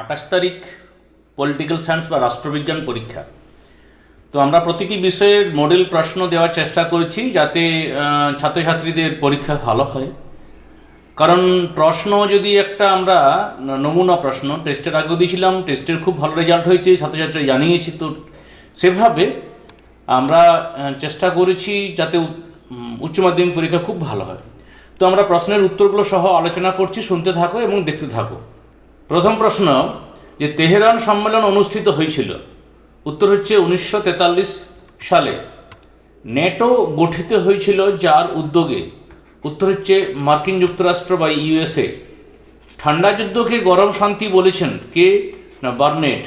আঠাশ তারিখ political science বা রাষ্ট্রবিজ্ঞান পরীক্ষা। তো আমরা প্রতিটি বিষয়ের মডেল প্রশ্ন দেওয়ার চেষ্টা করেছি যাতে ছাত্রছাত্রীদের পরীক্ষা ভালো হয়। কারণ প্রশ্ন যদি একটা আমরা নমুনা প্রশ্ন টেস্টের আগেও দিয়েছিলাম টেস্টের খুব ভালো রেজাল্ট হয়েছে, ছাত্রছাত্রী জানিয়েছি। তো সেভাবে আমরা চেষ্টা করেছি যাতে উচ্চ মাধ্যমিক পরীক্ষা খুব ভালো হয়। তো আমরা প্রশ্নের উত্তরগুলো সহ আলোচনা করছি, শুনতে থাকো এবং দেখতে থাকো। প্রথম প্রশ্ন, যে তেহরান সম্মেলন অনুষ্ঠিত হয়েছিল। উত্তর হচ্ছে উনিশশো তেতাল্লিশ সালে। নেটো গঠিত হয়েছিল যার উদ্যোগে। উত্তর হচ্ছে মার্কিন যুক্তরাষ্ট্র বা ইউএসএ। ঠান্ডা যুদ্ধকে গরম শান্তি বলেছেন কে? না, বার্নেট।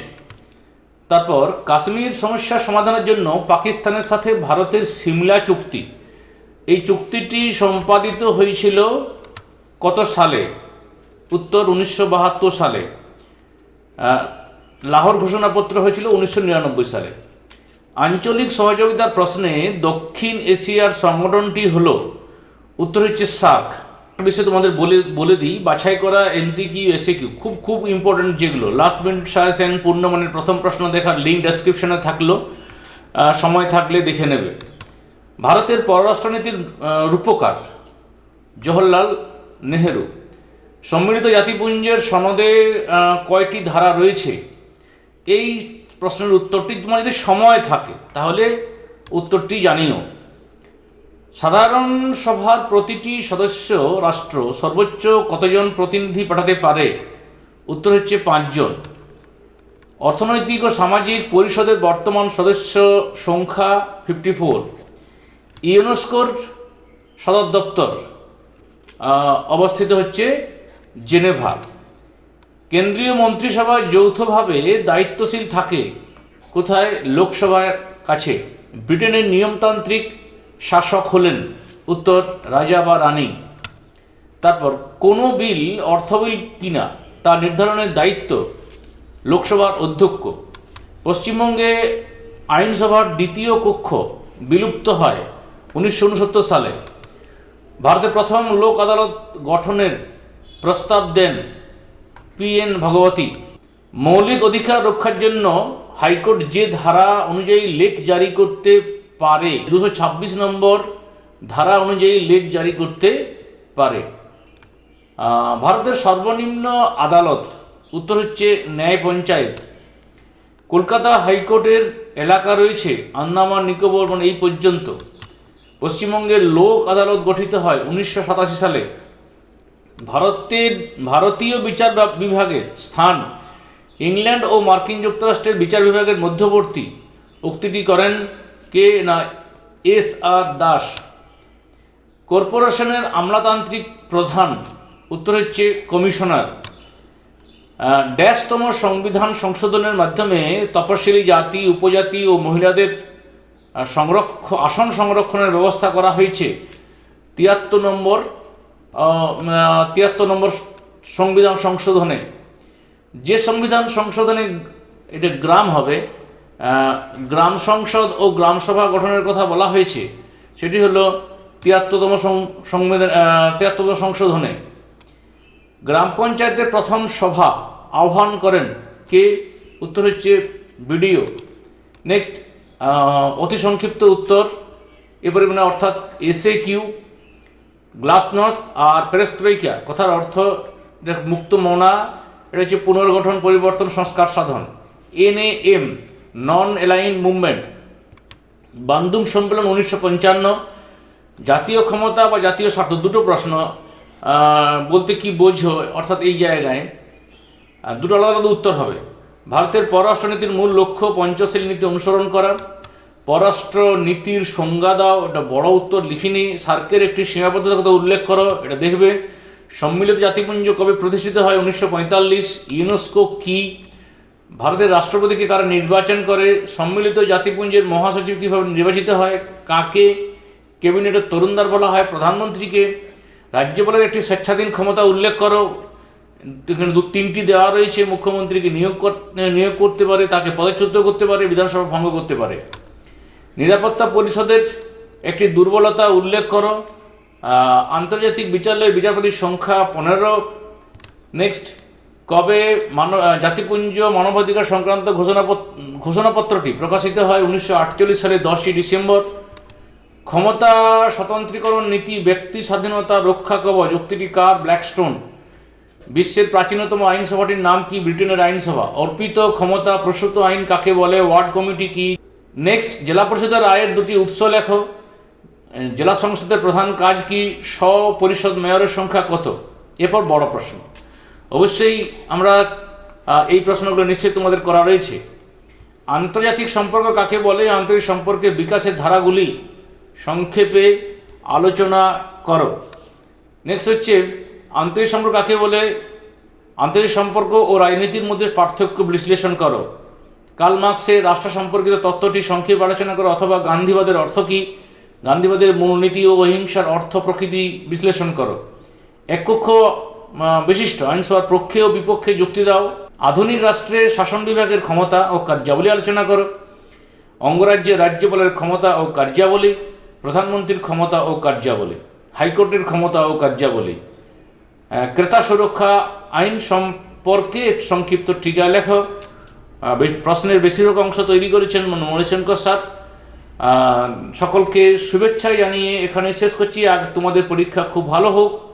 তারপর, কাশ্মীর সমস্যা সমাধানের জন্য পাকিস্তানের সাথে ভারতের সিমলা চুক্তি। এই চুক্তিটি সম্পাদিত হয়েছিল কত সালে? উত্তর উনিশশো বাহাত্তর সালে লাহোর ঘোষণাপত্র হয়েছিল উনিশশো নিরানব্বই সালে। আঞ্চলিক সহযোগিতার প্রশ্নে দক্ষিণ এশিয়ার সংগঠনটি হল উত্তর হচ্ছে সার্ক। বিষয়ে তোমাদের বলে বলে দিই, বাছাই করা এনসিকিউ, এসিকিউ, খুব খুব ইম্পর্টেন্ট যেগুলো। লাস্ট মিনিট সাজেশন পূর্ণমানের প্রথম প্রশ্ন দেখার লিঙ্ক ডেসক্রিপশনে থাকল সময় থাকলে দেখে নেবে। ভারতের পররাষ্ট্রনীতির রূপকার জওহরলাল নেহেরু। সম্মিলিত জাতিপুঞ্জের সনদে কয়টি ধারা রয়েছে? এই প্রশ্নের উত্তরটি তোমার যদি সময় থাকে, তাহলে উত্তরটি জানিও। সাধারণ সভার প্রতিটি সদস্য রাষ্ট্র সর্বোচ্চ কতজন প্রতিনিধি পাঠাতে পারে? উত্তর হচ্ছে পাঁচজন। অর্থনৈতিক ও সামাজিক পরিষদের বর্তমান সদস্য সংখ্যা ফিফটি ফোর ইউনেস্কোর সদর দপ্তর অবস্থিত হচ্ছে জেনেভা। কেন্দ্রীয় মন্ত্রিসভা যৌথভাবে দায়িত্বশীল থাকে। কোথায়? লোকসভার কাছে। ব্রিটেনের নিয়মতান্ত্রিক শাসক হলেন উত্তর রাজা বা রানী। তারপর, কোনো বিল অর্থ বিল কিনা তা নির্ধারণের দায়িত্ব লোকসভার অধ্যক্ষ। পশ্চিমবঙ্গে আইনসভার দ্বিতীয় কক্ষ বিলুপ্ত হয় উনিশশো উনসত্তর সালে। ভারতের প্রথম লোক আদালত গঠনের প্রস্তাব দেন পি এন ভগবতী। মৌলিক অধিকার রক্ষার জন্য হাইকোর্ট যে ধারা অনুযায়ী লেখ জারি করতে পারে, দুশো ছাব্বিশ নম্বর ধারা অনুযায়ী লেখ জারি করতে পারে। ভারতের সর্বনিম্ন আদালত, উত্তর হচ্ছে ন্যায় পঞ্চায়েত। কলকাতা হাইকোর্টের এলাকা রয়েছে আন্দামান, নিকোবর মানে এই পর্যন্ত। পশ্চিমবঙ্গের লোক আদালত গঠিত হয় উনিশশো সাতাশি সালে। ভারতের ভারতীয় বিচার বিভাগের স্থান ইংল্যান্ড ও মার্কিন যুক্তরাষ্ট্রের বিচার বিভাগের মধ্যবর্তী। উক্তিটি করেন কে না এস আর দাস। কর্পোরেশনের আমলাতান্ত্রিক প্রধান, উত্তর হচ্ছে কমিশনার। ড্যাশতম সংবিধান সংশোধনের মাধ্যমে তপশিলি জাতি, উপজাতি ও মহিলাদের সংরক্ষ, আসন সংরক্ষণের ব্যবস্থা করা হয়েছে। তিয়াত্তর নম্বর তিয়াত্তর নম্বর সংবিধান সংশোধনে। যে সংবিধান সংশোধনে এটা গ্রাম হবে গ্রাম সংসদ ও গ্রাম সভা গঠনের কথা বলা হয়েছে, সেটি হলো তিয়াত্তরতম সংবিধান তিয়াত্তরতম সংশোধনে। গ্রাম পঞ্চায়েতের প্রথম সভা আহ্বান করেন কে? উত্তর হচ্ছে বিডিও। নেক্সট অতি সংক্ষিপ্ত উত্তর এবারে মানে অর্থাৎ এসএ কিউ গ্লাসনস্ট আর পেরেস্ট্রইকা কথার অর্থ মুক্ত মনা, এটা হচ্ছে পুনর্গঠন, পরিবর্তন, সংস্কার, সাধন। NAM non align movement Bandung সম্মেলন উনিশশো পঞ্চান্ন। জাতীয় ক্ষমতা বা জাতীয় স্বার্থ, দুটো প্রশ্ন বলতে কি বোঝো, অর্থাৎ এই জায়গায় দুটো আলাদা আলাদা উত্তর হবে। ভারতের পররাষ্ট্রনীতির মূল লক্ষ্য পঞ্চশীল নীতি অনুসরণ করা। পররাষ্ট্র নীতির সংজ্ঞা দাও, এটা বড় উত্তর লিখিনি। সার্কের একটি সীমাবদ্ধতার কথা উল্লেখ করো, এটা দেখবে। সম্মিলিত জাতিপুঞ্জ কবে প্রতিষ্ঠিত হয় উনিশশো পঁয়তাল্লিশ? ইউনেস্কো কি? ভারতের রাষ্ট্রপতিকে কারা নির্বাচন করে? সম্মিলিত জাতিপুঞ্জের মহাসচিব কীভাবে নির্বাচিত হয়? কাকে? ক্যাবিনেটের তরুণদার বলা হয় প্রধানমন্ত্রীকে। রাজ্যপালের একটি স্বেচ্ছাধীন ক্ষমতা উল্লেখ করো। এখানে দু তিনটি দেওয়া রয়েছে। মুখ্যমন্ত্রীকে নিয়োগ নিয়োগ করতে পারে, তাকে পদচ্যুত করতে পারে, বিধানসভা ভঙ্গ করতে পারে। নিরাপত্তা পরিষদের একটি দুর্বলতা উল্লেখ করো। আন্তর্জাতিক বিচারালয়ের বিচারপতির সংখ্যা পনেরো। নেক্সট, কবে মানব জাতিপুঞ্জ মানবাধিকার সংক্রান্ত ঘোষণাপত্র ঘোষণাপত্রটি প্রকাশিত হয় উনিশশো আটচল্লিশ সালের দশই ডিসেম্বর। ক্ষমতা স্বতন্ত্রীকরণ নীতি, ব্যক্তি স্বাধীনতা রক্ষা কবচ, উক্তিটি কার? ব্ল্যাকস্টোন। বিশ্বের প্রাচীনতম আইনসভাটির নাম কি? ব্রিটেনের আইনসভা। অর্পিত ক্ষমতা প্রসূত আইন কাকে বলে? ওয়ার্ড কমিটি কি? নেক্সট জেলা পরিষদের আয়ের দুটি উৎস লেখো। জেলা সংসদের প্রধান কাজ কি স্বপরিষদ মেয়রের সংখ্যা কত? এরপর বড় প্রশ্ন। অবশ্যই আমরা এই প্রশ্নগুলো নিশ্চয়ই তোমাদের করা রয়েছে। আন্তর্জাতিক সম্পর্ক কাকে বলে? আন্তরিক সম্পর্কের বিকাশের ধারাগুলি সংক্ষেপে আলোচনা করো। নেক্সট হচ্ছে, আন্তরিক সম্পর্ক কাকে বলে? আন্তরিক সম্পর্ক ও রাজনীতির মধ্যে পার্থক্য বিশ্লেষণ করো। কার্ল মার্কসের রাষ্ট্র সম্পর্কিত তত্ত্বটি সংক্ষেপে আলোচনা করো অথবা গান্ধীবাদের অর্থ কী? গান্ধীবাদের মূলনীতি ও অহিংসার অর্থ প্রকৃতি বিশ্লেষণ করো। একক্ষ আহ, বিশিষ্ট আইনসভার পক্ষে ও বিপক্ষে যুক্তি দাও। আধুনিক রাষ্ট্রের শাসন বিভাগের ক্ষমতা ও কার্যাবলী আলোচনা করো। অঙ্গরাজ্যের রাজ্যপালের ক্ষমতা ও কার্যাবলী প্রধানমন্ত্রীর ক্ষমতা ও কার্যাবলী হাইকোর্টের ক্ষমতা ও কার্যাবলী। ক্রেতা সুরক্ষা আইন সম্পর্কে সংক্ষিপ্ত টিকা লেখ। আহ, বে- প্রশ্নের বেশিরভাগ অংশ তৈরি করেছেন মণিশঙ্কর স্যার। সকলকে শুভেচ্ছা জানিয়ে এখানে শেষ করছি। আর তোমাদের পরীক্ষা খুব ভালো হোক।